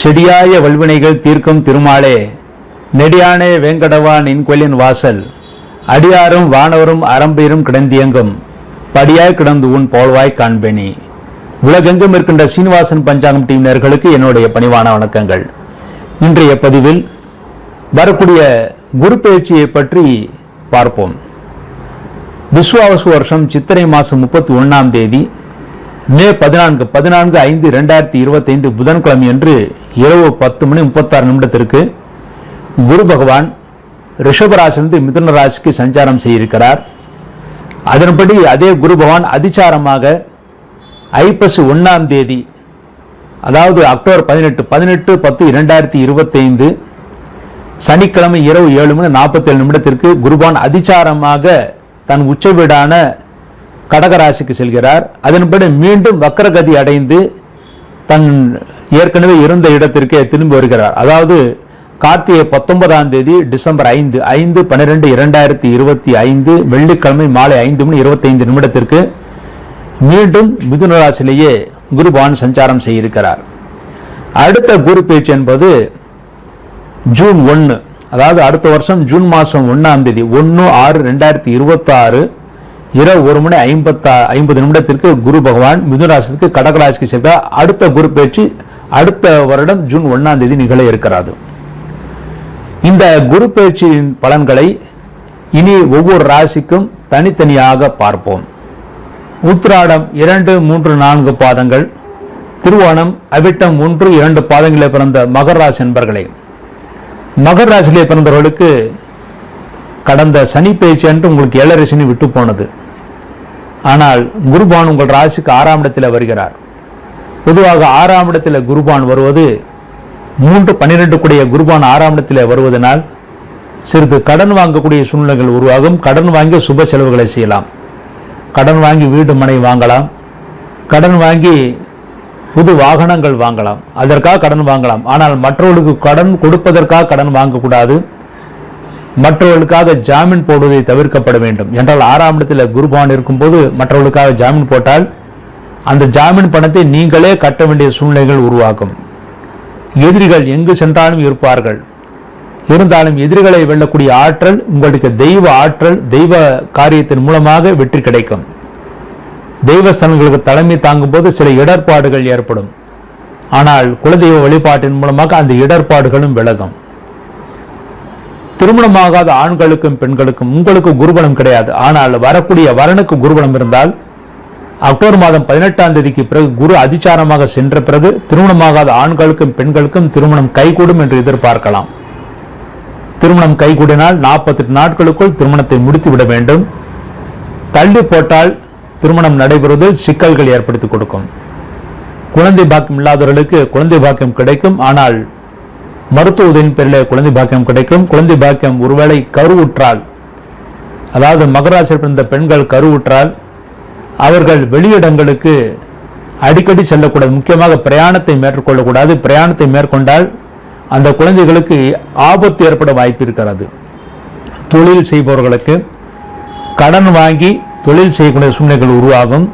செடியாய வல்வினைகள் தீர்க்கும் திருமாலே நெடியானே வேங்கடவான் இன்கொலின் வாசல் அடியாரும் வானவரும் அரம்பீரும் கிடந்தியங்கும் படியாய் கிடந்து உன் போல்வாய் காண்பேனி. உலகெங்கும் இருக்கின்ற சீனிவாசன் பஞ்சாங்கம் டீம் நேர்களுக்கு என்னுடைய பணிவான வணக்கங்கள். இன்றைய பதிவில் வரக்கூடிய குரு பயிற்சியை பற்றி பார்ப்போம். விஸ்வாவசு வருஷம் சித்திரை மாதம் முப்பத்தி ஒன்றாம் தேதி மே பதினான்கு பதினான்கு ஐந்து ரெண்டாயிரத்தி இருபத்தைந்து புதன்கிழமை என்று இரவு பத்து மணி முப்பத்தாறு நிமிடத்திற்கு குரு பகவான் ரிஷபராசிலிருந்து மிதுன ராசிக்கு சஞ்சாரம் செய்திருக்கிறார். அதன்படி அதே குரு பகவான் அதிசாரமாக ஐப்பசி ஒன்றாம் தேதி அதாவது அக்டோபர் பதினெட்டு பதினெட்டு பத்து இரண்டாயிரத்தி இருபத்தைந்து சனிக்கிழமை இரவு ஏழு மணி நாற்பத்தேழு நிமிடத்திற்கு குருபான் அதிசாரமாக தன் உச்ச வீடான கடகராசிக்கு செல்கிறார். அதன்படி மீண்டும் வக்கரகதி அடைந்து தன் ஏற்கனவே இருந்த இடத்திற்கே திரும்பி வருகிறார். அதாவது கார்த்திகை பத்தொன்பதாம் தேதி டிசம்பர் ஐந்து ஐந்து பன்னிரெண்டு இரண்டாயிரத்தி இருபத்தி ஐந்து வெள்ளிக்கிழமை மாலை ஐந்து மணி இருபத்தைந்து நிமிடத்திற்கு மீண்டும் மிதுன ராசிலேயே குருபான் சஞ்சாரம் செய்திருக்கிறார். அடுத்த குரு பேச்சு என்பது ஜூன் ஒன்று அதாவது அடுத்த வருஷம் ஜூன் மாதம் ஒன்றாம் தேதி ஒன்று ஆறு ரெண்டாயிரத்தி இருபத்தாறு இரவு ஒரு மணி ஐம்பத்தா ஐம்பது நிமிடத்திற்கு குரு பகவான் மிதுனராசிக்கு கடகராசிக்கு செல்கிறார். அடுத்த குரு பேச்சு அடுத்த வருடம் ஜூன் ஒன்றாம் தேதி நிகழ இருக்கிறது. இந்த குரு பயிற்சியின் பலன்களை இனி ஒவ்வொரு ராசிக்கும் தனித்தனியாக பார்ப்போம். உத்திராடம் இரண்டு மூன்று நான்கு பாதங்கள் திருவோணம் அவிட்டம் ஒன்று இரண்டு பாதங்களில் பிறந்த மகர் ராசி என்பர்களே. மகர் ராசியிலே பிறந்தவர்களுக்கு கடந்த சனி பயிற்சி அன்று உங்களுக்கு ஏழரை சனி விட்டு போனது. ஆனால் குருபான் உங்கள் ராசிக்கு ஆறாம் இடத்தில் வருகிறார். பொதுவாக ஆறாம் இடத்தில் குருபான் வருவது மூன்று பன்னிரெண்டு கூடிய குருபான் ஆறாம் இடத்தில் வருவதனால் சிறிது கடன் வாங்கக்கூடிய சூழ்நிலைகள் உருவாகும். கடன் வாங்கி சுப செலவுகளை செய்யலாம். கடன் வாங்கி வீடு மனை வாங்கலாம். கடன் வாங்கி புது வாகனங்கள் வாங்கலாம். அதற்காக கடன் வாங்கலாம். ஆனால் மற்றவர்களுக்கு கடன் கொடுப்பதற்காக கடன் வாங்கக்கூடாது. மற்றவர்களுக்காக ஜாமீன் போடுவதை தவிர்க்கப்பட வேண்டும். என்றால் ஆறாம் இடத்தில் குருபான் இருக்கும்போது மற்றவர்களுக்காக ஜாமீன் போட்டால் அந்த ஜாமீன் பணத்தை நீங்களே கட்ட வேண்டிய சூழ்நிலைகள் உருவாக்கும் எதிரிகள் எங்கு சென்றாலும் இருப்பார்கள். இருந்தாலும் எதிரிகளை வெல்லக்கூடிய ஆற்றல் உங்களுக்கு தெய்வ ஆற்றல் தெய்வ காரியத்தின் மூலமாக வெற்றி கிடைக்கும். தெய்வஸ்தலங்களுக்கு தலைமை தாங்கும் போது சில இடர்பாடுகள் ஏற்படும். ஆனால் குலதெய்வ வழிபாட்டின் மூலமாக அந்த இடர்பாடுகளும் விலகும். திருமணமாகாத ஆண்களுக்கும் பெண்களுக்கும் உங்களுக்கு குருபலம் கிடையாது. ஆனால் வரக்கூடிய வரனுக்கு குருபலம் இருந்தால் அக்டோபர் மாதம் பதினெட்டாம் தேதிக்கு பிறகு குரு அதிச்சாரமாக சென்ற பிறகு திருமணமாகாத ஆண்களுக்கும் பெண்களுக்கும் திருமணம் கைகூடும் என்று எதிர்பார்க்கலாம். திருமணம் கைகூடினால் நாற்பத்தெட்டு நாட்களுக்குள் திருமணத்தை முடித்து விட வேண்டும். தள்ளி போட்டால் திருமணம் நடைபெறுவதில் சிக்கல்கள் ஏற்படுத்தி கொடுக்கும். குழந்தை பாக்கியம் இல்லாதவர்களுக்கு குழந்தை பாக்கியம் கிடைக்கும். ஆனால் மருத்துவ உதவியின் பேரில் குழந்தை பாக்கியம் கிடைக்கும். குழந்தை பாக்கியம் ஒருவேளை கருவுற்றால் அதாவது மகராசியில் பிறந்த பெண்கள் கருவுற்றால் அவர்கள் வெளியிடங்களுக்கு அடிக்கடி செல்லக்கூடாது. முக்கியமாக பிரயாணத்தை மேற்கொள்ளக்கூடாது. பிரயாணத்தை மேற்கொண்டால் அந்த குழந்தைகளுக்கு ஆபத்து ஏற்பட வாய்ப்பு இருக்கிறது. தொழில் செய்பவர்களுக்கு கடன் வாங்கி தொழில் செய்யக்கூடிய சூழ்நிலைகள் உருவாகும்.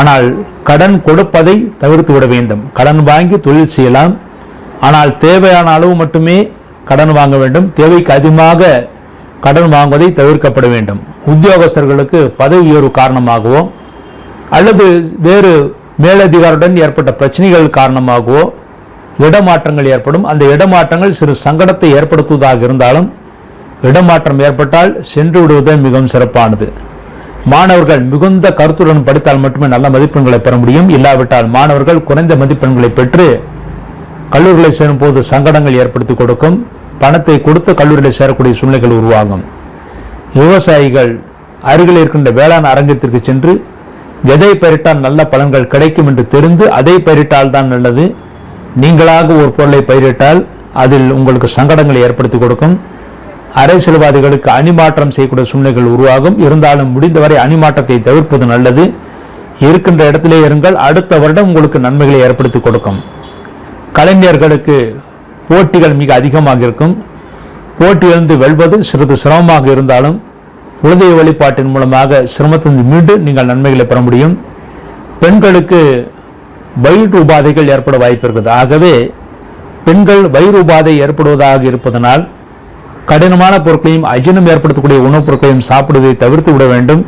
ஆனால் கடன் கொடுப்பதை தவிர்த்து விட வேண்டும். கடன் வாங்கி தொழில் செய்யலாம். ஆனால் தேவையான அளவு மட்டுமே கடன் வாங்க வேண்டும். தேவைக்கு அதிகமாக கடன் வாங்குவதை தவிர்க்கப்பட வேண்டும். உத்தியோகஸ்தர்களுக்கு பதவி உயர்வு காரணமாகவும் அல்லது வேறு மேலதிகாரியுடன் ஏற்பட்ட பிரச்சனைகள் காரணமாகவோ இடமாற்றங்கள் ஏற்படும். அந்த இடமாற்றங்கள் சிறு சங்கடத்தை ஏற்படுத்துவதாக இருந்தாலும் இடமாற்றம் ஏற்பட்டால் சென்று விடுவது மிகவும் சிறப்பானது. மாணவர்கள் மிகுந்த கருத்துடன் படித்தால் மட்டுமே நல்ல மதிப்பெண்களை பெற முடியும். இல்லாவிட்டால் மாணவர்கள் குறைந்த மதிப்பெண்களை பெற்று கல்லூரிகளை சேரும் போது சங்கடங்கள் ஏற்படுத்தி கொடுக்கும். பணத்தை கொடுத்து கல்லூரியில் சேரக்கூடிய சூழ்நிலைகள் உருவாகும். விவசாயிகள் அருகில் இருக்கின்ற வேளாண் அரங்கத்திற்கு சென்று எதை பயிரிட்டால் நல்ல பலன்கள் கிடைக்கும் என்று தெரிந்து அதை பயிரிட்டால் தான் நல்லது. நீங்களாக ஒரு பொருளை பயிரிட்டால் அதில் உங்களுக்கு சங்கடங்களை ஏற்படுத்தி கொடுக்கும். அரசியல்வாதிகளுக்கு அணிமாற்றம் செய்யக்கூடிய சூழ்நிலைகள் உருவாகும். இருந்தாலும் முடிந்தவரை அணிமாற்றத்தை தவிர்ப்பது நல்லது. இருக்கின்ற இடத்திலே இருங்கள் அடுத்த வருடம் உங்களுக்கு நன்மைகளை ஏற்படுத்தி கொடுக்கும். கலைஞர்களுக்கு போட்டிகள் மிக அதிகமாக இருக்கும். போட்டியிலிருந்து வெல்வது சிறிது சிரமமாக இருந்தாலும் குலதெய்வ வழிபாட்டின் மூலமாக சிரமத்திலிருந்து மீண்டும் நீங்கள் நன்மைகளை பெற முடியும். பெண்களுக்கு வயிற்று உபாதைகள் ஏற்பட வாய்ப்பு இருக்குது ஆகவே பெண்கள் வயிறு உபாதை ஏற்படுவதாக இருப்பதனால் கடினமான பொருட்களையும் அஜினம் ஏற்படுத்தக்கூடிய உணவுப் பொருட்களையும் சாப்பிடுவதை தவிர்த்து விட வேண்டும்.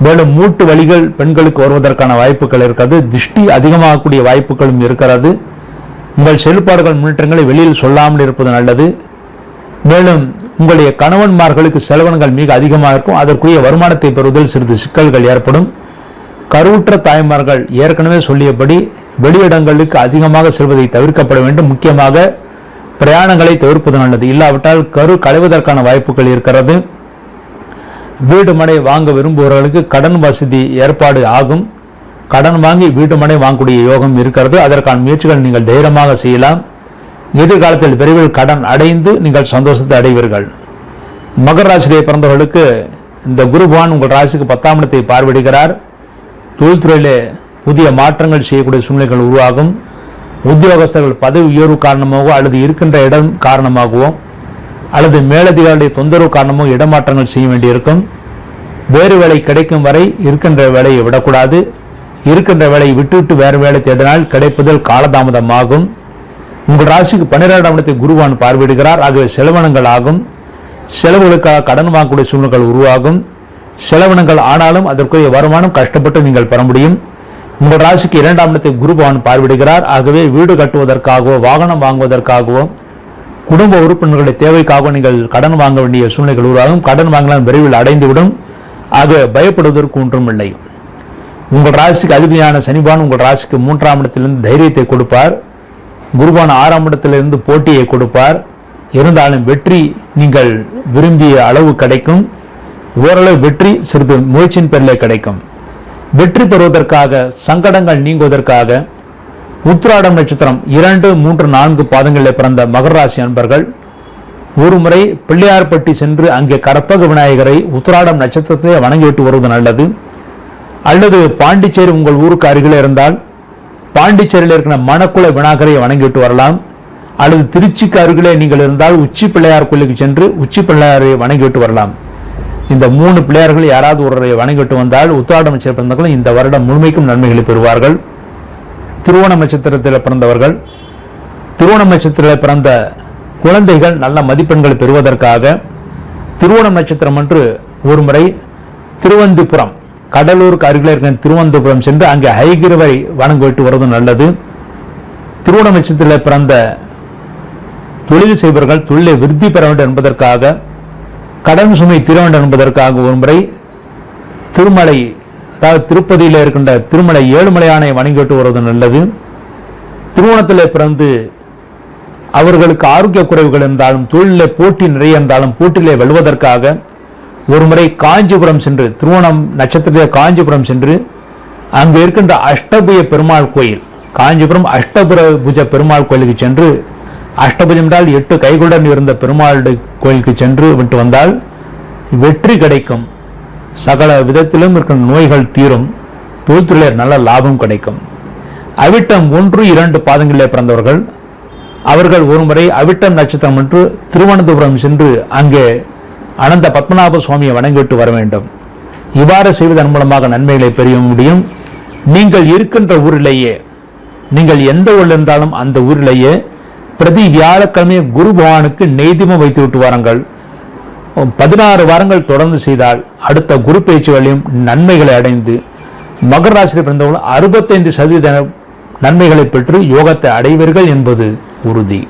மேலும் மூட்டு வழிகள் பெண்களுக்கு வருவதற்கான வாய்ப்புகள் இருக்கிறது. திருஷ்டி அதிகமாகக்கூடிய வாய்ப்புகளும் இருக்கிறது. உங்கள் செயல்பாடுகள் முன்னேற்றங்களை வெளியில் சொல்லாமல் இருப்பது நல்லது. மேலும் உங்களுடைய கணவன்மார்களுக்கு செலவினங்கள் மிக அதிகமாக இருக்கும். அதற்குரிய வருமானத்தை பெறுவதில் சிறிது சிக்கல்கள் ஏற்படும். கருவுற்ற தாய்மார்கள் ஏற்கனவே சொல்லியபடி வெளியிடங்களுக்கு அதிகமாக செல்வதை தவிர்க்கப்பட வேண்டும். முக்கியமாக பிரயாணங்களை தவிர்ப்பது நல்லது. இல்லாவிட்டால் கரு களைவதற்கான வாய்ப்புகள் இருக்கிறது. வீடு மனை வாங்க விரும்புபவர்களுக்கு கடன் வசதி ஏற்பாடு ஆகும். கடன் வாங்கி வீட்டு மனை வாங்கக்கூடிய யோகம் இருக்கிறது. அதற்கான முயற்சிகள் நீங்கள் தைரியமாக செய்யலாம். எதிர்காலத்தில் விரைவில் கடன் அடைந்து நீங்கள் சந்தோஷத்தை அடைவீர்கள். மகர ராசியிலே பிறந்தவர்களுக்கு இந்த குருபவான் உங்கள் ராசிக்கு பத்தாம் இடத்தை பார்வையிடுகிறார். தொழில்துறையிலே புதிய மாற்றங்கள் செய்யக்கூடிய சூழ்நிலைகள் உருவாகும். உத்தியோகஸ்தர்கள் பதவி உயர்வு காரணமாகவோ அல்லது இருக்கின்ற இடம் காரணமாகவோ அல்லது மேலதிகாரிகளுடைய தொந்தரவு காரணமோ இடமாற்றங்கள் செய்ய வேண்டியிருக்கும். வேறு வேலை கிடைக்கும் வரை இருக்கின்ற வேலையை விடக்கூடாது. இருக்கின்ற வேலையை விட்டுவிட்டு வேறு வேலை தேடினால் கிடைப்பதில் காலதாமதமாகும். உங்கள் ராசிக்கு பன்னிரெண்டாம் இடத்தை குருவான் பார்வையிடுகிறார். ஆகவே செலவினங்கள் ஆகும் செலவுகளுக்காக கடன் வாங்கக்கூடிய சூழ்நிலைகள் உருவாகும். செலவினங்கள் ஆனாலும் அதற்குரிய வருமானம் கஷ்டப்பட்டு நீங்கள் பெற முடியும். உங்கள் ராசிக்கு இரண்டாம் இடத்தை குருபவான் பார்வையிடுகிறார். ஆகவே வீடு கட்டுவதற்காகவோ வாகனம் வாங்குவதற்காகவோ குடும்ப உறுப்பினர்களுடைய தேவைக்காக நீங்கள் கடன் வாங்க வேண்டிய சூழ்நிலைகள் உருவாகும். கடன் வாங்கலாம் விரைவில் அடைந்துவிடும். ஆக பயப்படுவதற்கு ஒன்றும் இல்லை. உங்கள் ராசிக்கு அதிபதியான சனிபான் உங்கள் ராசிக்கு மூன்றாம் இடத்திலிருந்து தைரியத்தை கொடுப்பார். குருவான ஆறாம் இடத்திலிருந்து போட்டியை கொடுப்பார். இருந்தாலும் வெற்றி நீங்கள் விரும்பிய அளவு கிடைக்கும். ஓரளவு வெற்றி சிறிது முயற்சியின் பேரிலே கிடைக்கும். வெற்றி பெறுவதற்காக சங்கடங்கள் நீங்குவதற்காக உத்திராடம் நட்சத்திரம் இரண்டு மூன்று நான்கு பாதங்களில் பிறந்த மகர ராசி அன்பர்கள் ஒரு முறை பிள்ளையார்பட்டி சென்று அங்கே கற்பக விநாயகரை உத்திராடம் நட்சத்திரத்திலே வணங்கிவிட்டு வருவது நல்லது. அல்லது பாண்டிச்சேரி உங்கள் ஊருக்கு அருகில் இருந்தால் பாண்டிச்சேரியில் இருக்கிற மணக்குள விநாயகரை வணங்கிட்டு வரலாம். அல்லது திருச்சிக்கு அருகிலே நீங்கள் இருந்தால் உச்சி பிள்ளையார் கோயிலுக்கு சென்று உச்சி பிள்ளையாரை வணங்கிட்டு வரலாம். இந்த மூணு பிள்ளையார்கள் யாராவது ஒருவரை வணங்கிட்டு வந்தால் உத்திராடம் அமைச்சர் பிறந்தவர்கள் இந்த வருடம் முழுமைக்கும் நன்மைகளை பெறுவார்கள். திருவோண நட்சத்திரத்தில் பிறந்தவர்கள். திருவோண நட்சத்திரத்தில் பிறந்த குழந்தைகள் நல்ல மதிப்பெண்களை பெறுவதற்காக திருவோணம் நட்சத்திரம் அன்று ஒருமுறை திருவந்திபுரம் கடலூருக்கு அருகில் இருக்கிற திருவனந்தபுரம் சென்று அங்கே ஹைகிரவை வணங்கிட்டு வர்றது நல்லது. திருவோணம் நட்சத்திரத்தில் பிறந்த தொழில் செய்பவர்கள் தொழிலை விருத்தி பெற வேண்டும் என்பதற்காக கடன் சுமை தீர வேண்டும் என்பதற்காக ஒருமுறை திருமலை அதாவது திருப்பதியில் இருக்கின்ற திருமலை ஏழுமலையானை வணங்கிட்டு வருவது நல்லது. திருவோணத்தில் பிறந்து அவர்களுக்கு ஆரோக்கிய குறைவுகள் இருந்தாலும் தொழிலில் போட்டி நிறைய இருந்தாலும் போட்டியிலே வெல்வதற்காக ஒருமுறை காஞ்சிபுரம் சென்று திருவோணம் நட்சத்திர காஞ்சிபுரம் சென்று அங்கு இருக்கின்ற அஷ்டபுய பெருமாள் கோயில் காஞ்சிபுரம் அஷ்டபுர புஜ பெருமாள் கோயிலுக்கு சென்று அஷ்டபுஜம் என்றால் எட்டு கைகளுடன் இருந்த பெருமாள் கோயிலுக்கு சென்று விட்டு வந்தால் வெற்றி கிடைக்கும். சகல விதத்திலும் இருக்கிற நோய்கள் தீரும். தொழில்துறையில் நல்ல லாபம் கிடைக்கும். அவிட்டம் ஒன்று இரண்டு பாதங்களிலே பிறந்தவர்கள். அவர்கள் ஒருமுறை அவிட்டம் நட்சத்திரம் என்று திருவனந்தபுரம் சென்று அங்கே அனந்த பத்மநாப சுவாமியை வணங்கிவிட்டு வர வேண்டும். இவ்வாறு செய்வதன் மூலமாக நன்மைகளை பெரிய முடியும். நீங்கள் இருக்கின்ற ஊரிலேயே நீங்கள் எந்த ஊரில் இருந்தாலும் அந்த ஊரிலேயே பிரதி வியாழக்கிழமை குரு பகவானுக்கு நெய்திமம் வைத்துவிட்டு வாருங்கள். பதினாறு வாரங்கள் தொடர்ந்து செய்தால் அடுத்த குரு பேச்சுகளையும் நன்மைகளை அடைந்து மகர ராசியில் பிறந்தவர்கள் அறுபத்தைந்து சதவீத நன்மைகளை பெற்று யோகத்தை அடைவீர்கள் என்பது உறுதி.